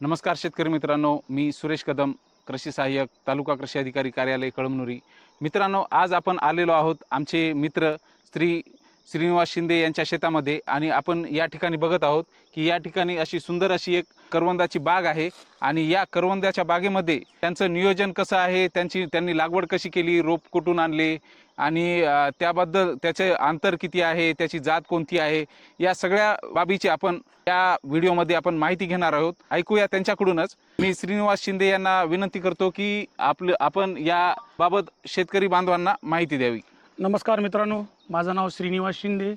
नमस्कार शेतकरी मित्रांनो मी सुरेश कदम कृषी सहाय्यक तालुका कृषी अधिकारी कार्यालय कळमनुरी. मित्रांनो आज आपण आलेलो आहोत आमचे मित्र श्री श्रीनिवास शिंदे यांच्या शेतामध्ये आणि आपण या ठिकाणी बघत आहोत की या ठिकाणी अशी सुंदर अशी एक करवंदाची बाग आहे. आणि या करवंदाच्या बागेमध्ये त्यांचं नियोजन कसं आहे? त्यांची त्यांनी लागवड कशी केली? रोप कुठून आणले? आणि त्याबद्दल त्याचे अंतर किती आहे? त्याची जात कोणती आहे? या सगळ्या बाबीची आपण या व्हिडिओमध्ये आपण माहिती घेणार आहोत. ऐकूया त्यांच्याकडूनच. मी श्रीनिवास शिंदे यांना विनंती करतो की आपलं आपण याबाबत शेतकरी बांधवांना माहिती द्यावी. नमस्कार मित्रांनो माझं नाव श्रीनिवास शिंदे.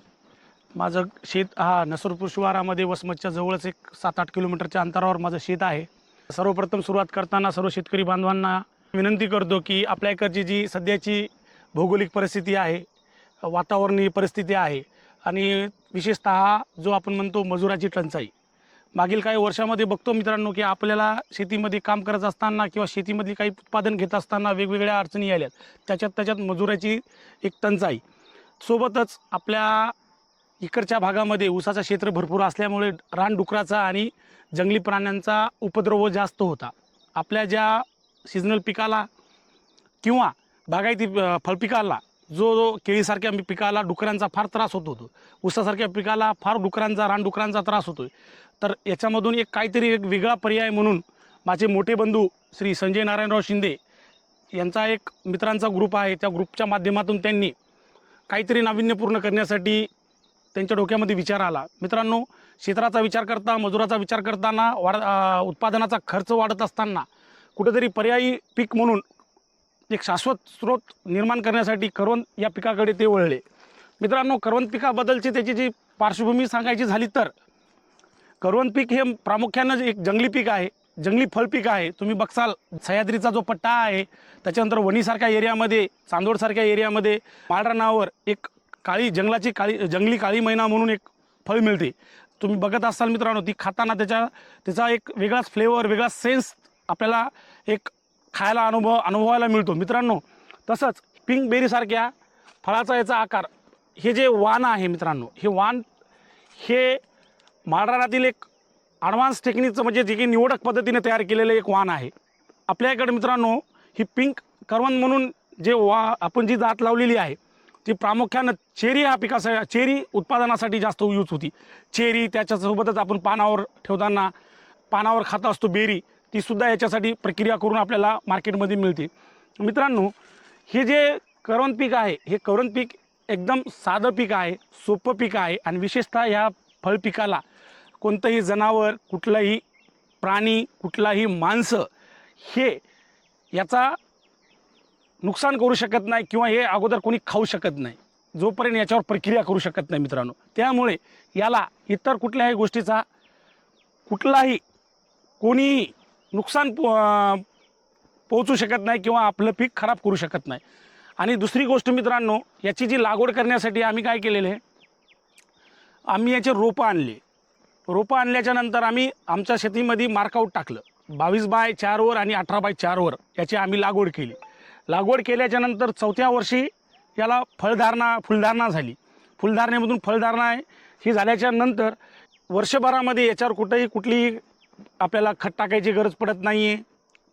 माझं शेत हा नसरपूर शिवारामध्ये वसमतच्या जवळच एक सात आठ किलोमीटरच्या अंतरावर माझं शेत आहे. सर्वप्रथम सुरुवात करताना सर्व शेतकरी बांधवांना विनंती करतो की आपल्या इकडची जी सध्याची भौगोलिक परिस्थिती आहे वातावरणीय परिस्थिती आहे आणि विशेषतः जो आपण म्हणतो मजुराची टंचाई मागील काही वर्षामध्ये बघतो मित्रांनो की आपल्याला शेतीमध्ये काम करत असताना किंवा शेतीमध्ये काही उत्पादन घेत असताना वेगवेगळ्या अडचणी आल्यात त्याच्यात त्याच्यात मजुराची एक टंचाई. सोबतच आपल्या इकडच्या भागामध्ये ऊसाचं क्षेत्र भरपूर असल्यामुळे रानडुकराचा आणि जंगली प्राण्यांचा उपद्रव जास्त होता. आपल्या ज्या सिजनल पिकाला किंवा बागायती फळपिकाला जो जो केळीसारख्या पिकाला डुकरांचा फार त्रास होत होतो ऊसासारख्या पिकाला फार डुकरांचा रानडुकरांचा त्रास होतो तर याच्यामधून एक काहीतरी एक वेगळा पर्याय म्हणून माझे मोठे बंधू श्री संजय नारायणराव शिंदे यांचा एक मित्रांचा ग्रुप आहे. त्या ग्रुपच्या माध्यमातून त्यांनी काहीतरी नाविन्यपूर्ण करण्यासाठी त्यांच्या डोक्यामध्ये विचार आला. मित्रांनो क्षेत्राचा विचार करता मजुराचा विचार करताना वाढ उत्पादनाचा खर्च वाढत असताना कुठेतरी पर्यायी पीक म्हणून एक शाश्वत स्रोत निर्माण करण्यासाठी करवंद या पिकाकडे ते वळले. मित्रांनो करवंद पिकाबद्दलची त्याची जी पार्श्वभूमी सांगायची झाली तर करवंद पीक हे प्रामुख्यानं जे एक जंगली पीक आहे जंगली फळपीक आहे. तुम्ही बघसाल सह्याद्रीचा जो पट्टा आहे त्याच्यानंतर वणीसारख्या एरियामध्ये चांदोडसारख्या एरियामध्ये माळरानावर एक काळी जंगलाची काळी जंगली काळी मैना म्हणून एक फळ मिळते. तुम्ही बघत असाल मित्रांनो ती खाताना त्याच्या त्याचा एक वेगळाच फ्लेवर वेगळा सेन्स आपल्याला एक खायला अनुभव अनुभवायला मिळतो. मित्रांनो तसंच पिंक बेरीसारख्या फळाचा याचा आकार हे जे वाण आहे मित्रांनो हे वाण हे माळरानातील एक ॲडव्हान्स टेक्निकचं म्हणजे जे की निवडक पद्धतीने तयार केलेलं एक वाण आहे. आपल्याकडे मित्रांनो ही पिंक करवंद म्हणून जे वा आपण जी जात लावलेली आहे ती प्रामुख्यानं चेरी हा पिकासा चेरी उत्पादनासाठी जास्त यूज होती. चेरी त्याच्यासोबतच आपण पानावर ठेवताना पानावर खात असतो बेरी तीसुद्धा याच्यासाठी प्रक्रिया करून आपल्याला मार्केटमध्ये मिळते. मित्रांनो हे जे करवंद पीक आहे हे करवंद पीक एकदम साधं पीक आहे सोपं पीक आहे आणि विशेषतः ह्या फळ पिकाला कोणतंही जनावर कुठलंही प्राणी कुठलाही माणसं हे याचा नुकसान करू शकत नाही किंवा हे अगोदर कोणी खाऊ शकत नाही. जोपर्यंत याच्यावर प्रक्रिया करू शकत नाही मित्रांनो. त्यामुळे याला इतर कुठल्याही गोष्टीचा कुठलाही कोणीही नुकसान पो पोहोचू शकत नाही किंवा आपलं पीक खराब करू शकत नाही. आणि दुसरी गोष्ट मित्रांनो याची जी लागवड करण्यासाठी आम्ही काय केलेलं आहे? आम्ही याचे रोपं आणले. रोपं आणल्याच्या नंतर आम्ही आमच्या शेतीमध्ये मार्कआउट टाकलं. बावीस बाय चारवर आणि अठरा बाय चारवर याची आम्ही लागवड केली. लागवड केल्याच्यानंतर चौथ्या वर्षी याला फळधारणा फुलधारणा झाली. फुलधारणेमधून फळधारणा आहे. ही झाल्याच्यानंतर वर्षभरामध्ये याच्यावर कुठेही कुठलीही आपल्याला खत टाकायची गरज पडत नाही आहे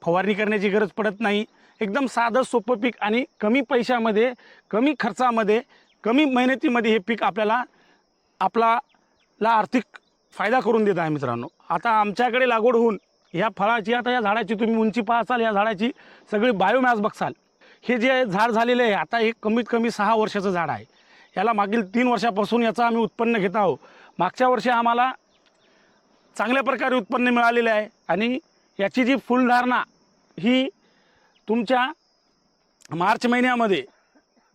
फवारणी करण्याची गरज पडत नाही. एकदम साधं सोपं पीक आणि कमी पैशामध्ये कमी खर्चामध्ये कमी मेहनतीमध्ये हे पीक आपल्याला आपल्याला आर्थिक फायदा करून देत आहे मित्रांनो. आता आमच्याकडे लागवड होऊन ह्या फळाची आता या झाडाची तुम्ही उंची पाहसाल या झाडाची सगळी बायोमॅस बघसाल. हे जे झाड झालेलं आहे आता हे कमीत कमी सहा वर्षाचं झाड आहे. याला मागील तीन वर्षापासून याचं आम्ही उत्पन्न घेत आहोत. मागच्या वर्षी आम्हाला चांगल्या प्रकारे उत्पन्न मिळालेलं आहे. आणि याची जी फुलधारणा ही तुमच्या मार्च महिन्यामध्ये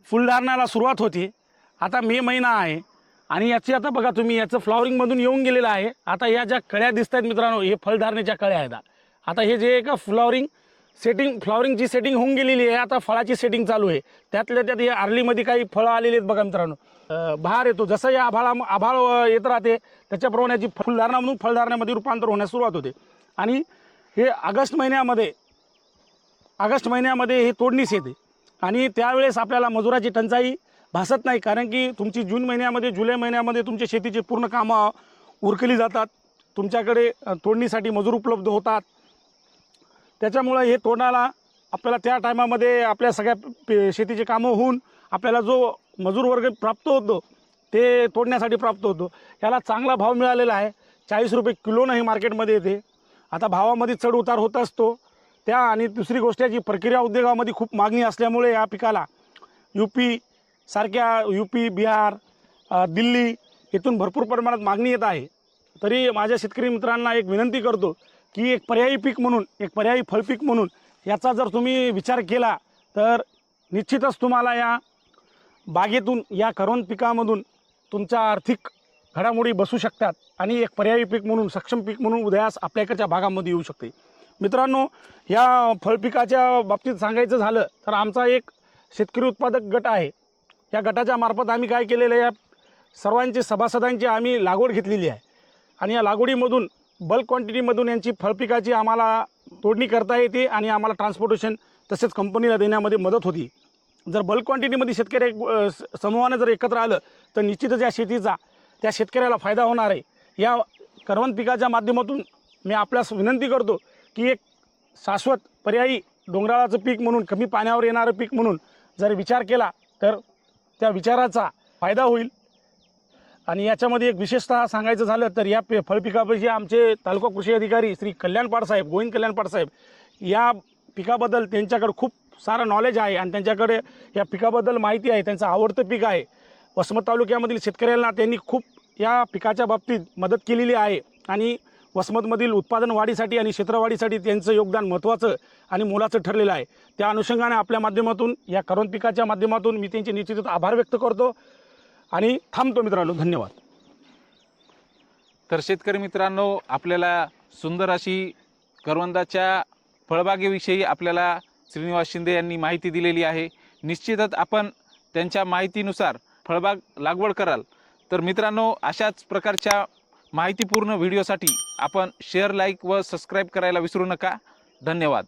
फुलधारणाला सुरुवात होते. आता मे महिना आहे. आणि याची आता बघा तुम्ही याचं फ्लॉवरिंगमधून येऊन गेलेलं आहे. आता या ज्या कळ्या दिसत आहेत मित्रांनो हे फलधारणेच्या कळ्या आहेत. आता हे जे का फ्लॉवरिंग सेटिंग फ्लॉवरिंगची सेटिंग होऊन गेलेली आहे आता फळाची सेटिंग चालू आहे. त्यातल्या त्यात या आर्लीमध्ये काही फळं आलेली आहेत बघा मित्रांनो. बाहेर बहार येतो. जसं या आभाळा आभाळ येत राहते त्याच्याप्रमाणे याची म्हणून फळधारणामध्ये रूपांतर होण्यास सुरुवात होते. आणि हे ऑगस्ट महिन्यामध्ये ऑगस्ट महिन्यामध्ये हे तोडणीस येते. आणि त्यावेळेस आपल्याला मजुराची टंचाई भासत नाही कारण की तुमची जून महिन्यामध्ये जुलै महिन्यामध्ये तुमच्या शेतीचे पूर्ण कामं उरकली जातात. तुमच्याकडे तोडणीसाठी मजूर उपलब्ध होतात. त्याच्यामुळं हे तोंडाला आपल्याला त्या टायमामध्ये आपल्या सगळ्या पे- शेतीचे कामं होऊन आपल्याला जो मजूर वर्ग प्राप्त होतो ते तोडण्यासाठी प्राप्त होतो. याला चांगला भाव मिळालेला आहे. चाळीस रुपये किलोनं हे मार्केटमध्ये येते. आता भावामध्ये चढ उतार होत असतो. त्या आणि दुसरी गोष्ट आहे प्रक्रिया उद्योगामध्ये खूप मागणी असल्यामुळे या पिकाला यू पी सारख्या यू पी बिहार दिल्ली येथून भरपूर प्रमाणात मागणी येत आहे. तरी माझ्या शेतकरी मित्रांना एक विनंती करतो की एक पर्यायी पीक म्हणून एक पर्यायी फळपीक म्हणून याचा जर तुम्ही विचार केला तर निश्चितच तुम्हाला या बागेतून या करोन पिकामधून तुमच्या आर्थिक घडामोडी बसू शकतात आणि एक पर्यायी पीक म्हणून सक्षम पीक म्हणून उदयास आपल्या इकडच्या भागामध्ये येऊ शकते. मित्रांनो या फळपिकाच्या बाबतीत सांगायचं झालं तर आमचा एक शेतकरी उत्पादक गट आहे. या गटाच्या मार्फत आम्ही काय केलेलं आहे या सर्वांची सभासदांची आम्ही लागवड घेतलेली आहे. आणि या लागवडीमधून बल्क क्वांटिटीमधून यांची फळपिकाची आम्हाला तोडणी करता येते आणि आम्हाला ट्रान्सपोर्टेशन तसेच कंपनीला देण्यामध्ये मदत होती. जर बल्क क्वांटिटीमध्ये शेतकरी एक, समूहाने जर एकत्र आलं तर निश्चितच या शेतीचा त्या शेतकऱ्याला फायदा होणार आहे. या करवंद पिकाच्या माध्यमातून मी आपल्यास विनंती करतो की एक शाश्वत पर्यायी डोंगराळाचं पीक म्हणून कमी पाण्यावर येणारं पीक म्हणून जर विचार केला तर त्या विचाराचा फायदा होईल. आणि याच्यामध्ये एक विशेषतः सांगायचं झालं तर या पे फळपिकापाशी आमचे तालुका कृषी अधिकारी श्री कल्याण साहेब गोविंद कल्याण साहेब या पिकाबद्दल त्यांच्याकडे खूप सारं नॉलेज आहे आणि त्यांच्याकडे या पिकाबद्दल माहिती आहे. त्यांचं आवडतं पीक आहे. वसमत तालुक्यामधील शेतकऱ्यांना त्यांनी खूप या पिकाच्या बाबतीत मदत केलेली आहे. आणि वसमतमधील उत्पादन वाढीसाठी आणि क्षेत्रवाढीसाठी त्यांचं योगदान महत्त्वाचं आणि मोलाचं ठरलेलं आहे. त्या अनुषंगाने आपल्या माध्यमातून या करोन पिकाच्या माध्यमातून मी त्यांचे निश्चितच आभार व्यक्त करतो. आणि थांबतो मित्रांनो धन्यवाद. तर शेतकरी मित्रांनो आपल्याला सुंदर अशी करवंदाच्या फळबागेविषयी आपल्याला श्रीनिवास शिंदे यांनी माहिती दिलेली आहे. निश्चितच आपण त्यांच्या माहितीनुसार फळबाग लागवड कराल. तर मित्रांनो अशाच प्रकारच्या माहितीपूर्ण व्हिडिओसाठी आपण शेअर लाईक व सबस्क्राईब करायला विसरू नका. धन्यवाद.